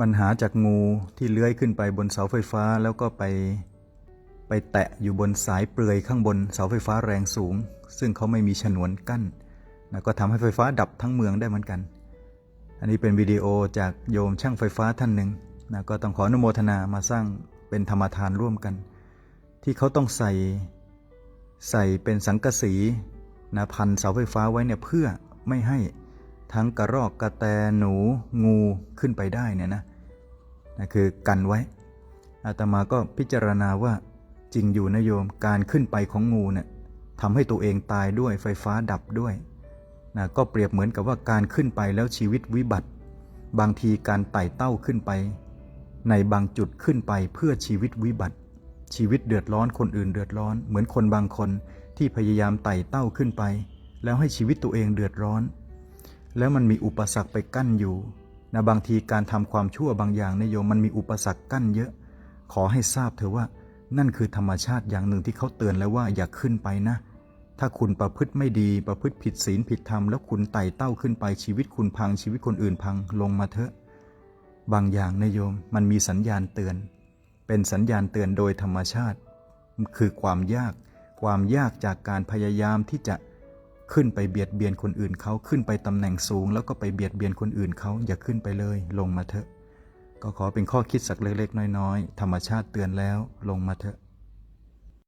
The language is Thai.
ปัญหาจากงูที่เลื้อยขึ้นไปบนเสาไฟฟ้าแล้วก็ไป ไปแตะอยู่บนสายเปลือยข้างบนเสาไฟฟ้าแรงสูง ซึ่งเขาไม่มีฉนวนกั้นนะก็ทำให้ไฟฟ้าดับทั้งเมืองได้เหมือนกัน อันนี้เป็นวิดีโอจากโยมช่างไฟฟ้าท่านหนึ่งนะก็ต้องขออนุโมทนามาสร้างเป็นธรรมทานร่วมกัน ที่เขาต้องใส่ใส่เป็นสังกะสีนะพันเสาไฟฟ้าไว้เนี่ยเพื่อไม่ให้ ทั้งกระรอกกระแตหนูงูขึ้นไปได้เนี่ยนะนะคือกันไว้อาตมาก็พิจารณาว่าจริงอยู่นะโยมการขึ้นไปของงูเนี่ยทำให้ตัวเองตายด้วยไฟฟ้าดับด้วยนะก็เปรียบเหมือนกับว่าการขึ้นไปแล้วชีวิตวิบัติ บางทีการไต่เต้าขึ้นไป ในบางจุดขึ้นไปเพื่อชีวิตวิบัติ ชีวิตเดือดร้อนคนอื่นเดือดร้อน เหมือนคนบางคนที่พยายามไต่เต้าขึ้นไป แล้วให้ชีวิตตัวเองเดือดร้อน แล้วมันมีอุปสรรคไปกั้นอยู่นะบางทีการทำความชั่วบางอย่างนโยมมันมีอุปสรรคกั้นเยอะ ขอให้ทราบเถอะว่านั่นคือธรรมชาติอย่างหนึ่งที่เขาเตือนแล้วว่าอย่าขึ้นไปนะ ถ้าคุณประพฤติไม่ดีประพฤติผิดศีลผิดธรรมแล้วคุณไต่เต้าขึ้นไปชีวิตคุณพังชีวิตคนอื่นพังลงมาเถอะ บางอย่างนโยมมันมีสัญญาณเตือน เป็นสัญญาณเตือนโดยธรรมชาติ คือความยาก ความยากจากการพยายามที่จะ ขึ้นไปเบียดเบียนคนอื่นเขาขึ้นไปตำแหน่งสูง แล้วก็ไปเบียดเบียนคนอื่นเขาอย่าขึ้นไปเลย ลงมาเถอะ ก็ขอเป็นข้อคิดสักเล็กๆ น้อยๆ ธรรมชาติเตือนแล้วลงมาเถอะ